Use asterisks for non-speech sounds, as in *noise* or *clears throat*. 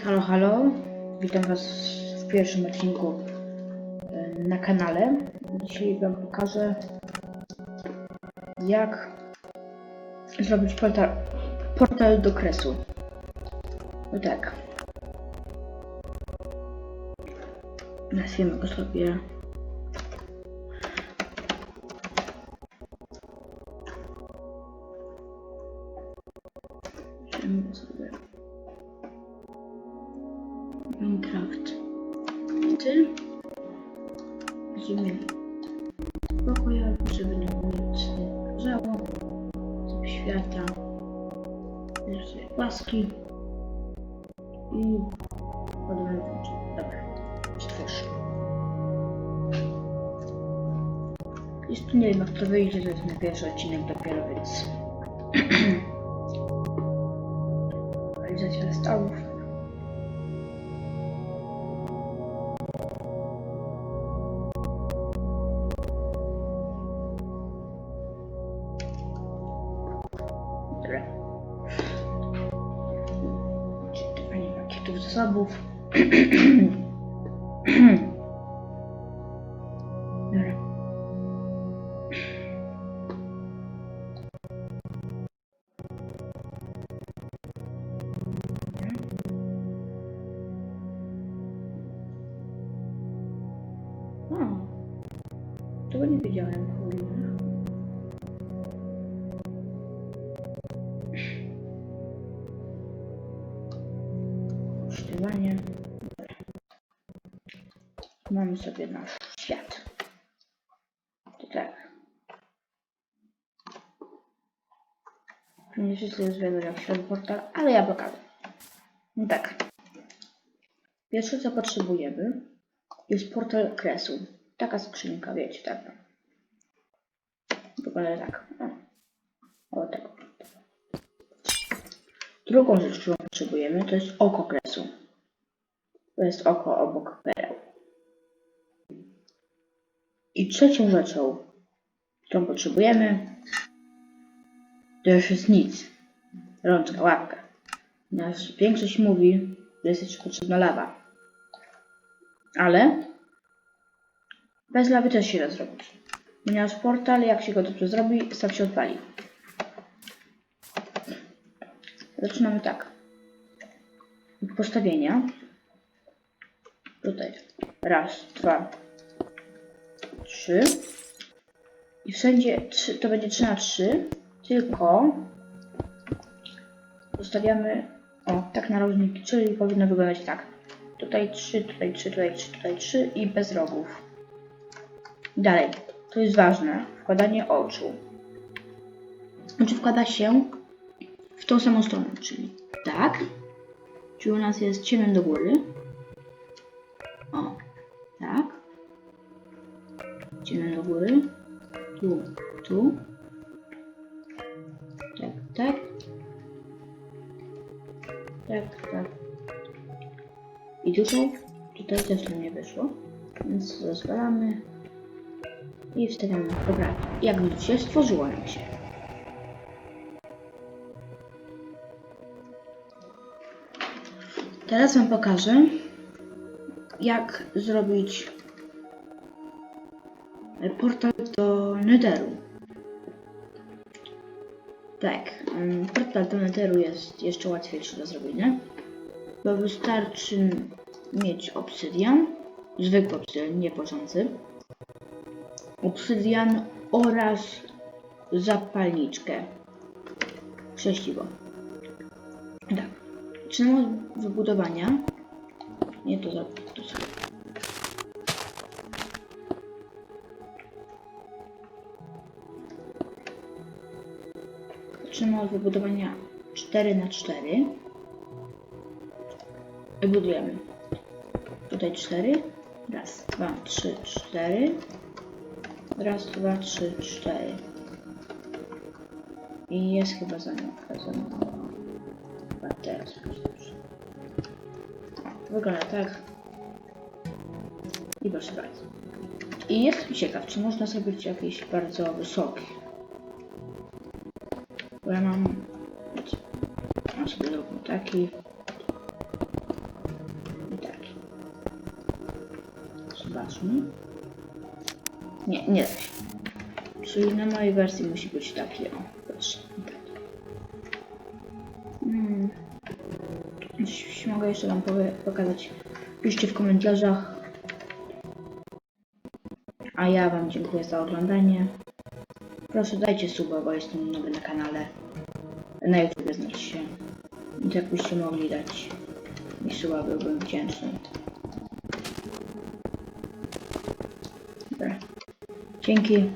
Halo, halo. Witam Was w pierwszym odcinku e, na kanale. Dzisiaj Wam pokażę, jak zrobić portal, portal do kresu. No tak. Nazwiemy go sobie Nazwiemy go sobie świata. Paski. I. Dobra. Stwórz. Jest nie wiem jak to wyjdzie, to jest na pierwszy odcinek dopiero, więc... *clears throat* Realizacja stałów. Czytanie pakietów zasobów. Dobra. O, tego nie Kosztowanie. Mamy sobie nasz świat. To tak. Nie wszyscy już wiedzą jak się portal, ale ja pokażę. No tak. Pierwsze co potrzebujemy jest portal kresu. Taka skrzynka, wiecie, tak. Wygląda tak. O, o tak. Drugą rzecz, którą potrzebujemy, to jest oko kresu. To jest oko obok pereł. I trzecią rzeczą, którą potrzebujemy, to już jest nic. Rączka, łapka. Nasz większość mówi, że jest jeszcze potrzebna lawa. Ale bez lawy też się da zrobić. Ponieważ portal, jak się go dobrze zrobi, sam się odpali. Zaczynamy tak. Od postawienia. Tutaj. Raz, dwa, trzy. I wszędzie trzy, to będzie 3 na 3, tylko zostawiamy o tak narożniki, czyli powinno wyglądać tak. Tutaj 3, tutaj 3, tutaj 3, tutaj 3 i bez rogów. Dalej, to jest ważne, wkładanie oczu. Znaczy wkłada się w tą samą stronę, czyli tak. Czyli u nas jest ciemno do góry. Góry. Tu, tu. Tak, tak. Tak, tak. I tutaj, tutaj też nam nie wyszło. Więc rozwalamy. I wstawiamy. Dobra, jak widzicie, stworzyło nam się. Teraz Wam pokażę, jak zrobić portal do Netheru. Tak, mm, portal do Netheru jest jeszcze łatwiejszy do zrobienia, bo wystarczy mieć obsydian, zwykły obsydian, nie porzący, obsydian oraz zapalniczkę, krzesiwo. Tak. Zaczynamy od wybudowania. Nie, to za... To za. Zaczynamy od wybudowania 4 na 4 I budujemy. Tutaj 4. Raz, dwa, trzy, cztery. Raz, dwa, trzy, cztery. I jest chyba zamyka, zamyka. Chyba teraz już dobrze. O, Wygląda tak. I proszę bardzo. I jestem ciekaw, czy można zrobić jakiś bardzo wysoki. Bo ja mam... Ja sobie taki... I taki. Zobaczmy. Nie, nie da się. Czyli na mojej wersji musi być taki, o, proszę, taki. Hmm. Jeśli mogę jeszcze wam pokazać, piszcie w komentarzach. A ja wam dziękuję za oglądanie. Proszę dajcie suba, bo jestem nowy na kanale. Na YouTube znaczy się. Więc jakbyście mogli dać mi suba, byłbym wdzięczny. Dobra. Dzięki.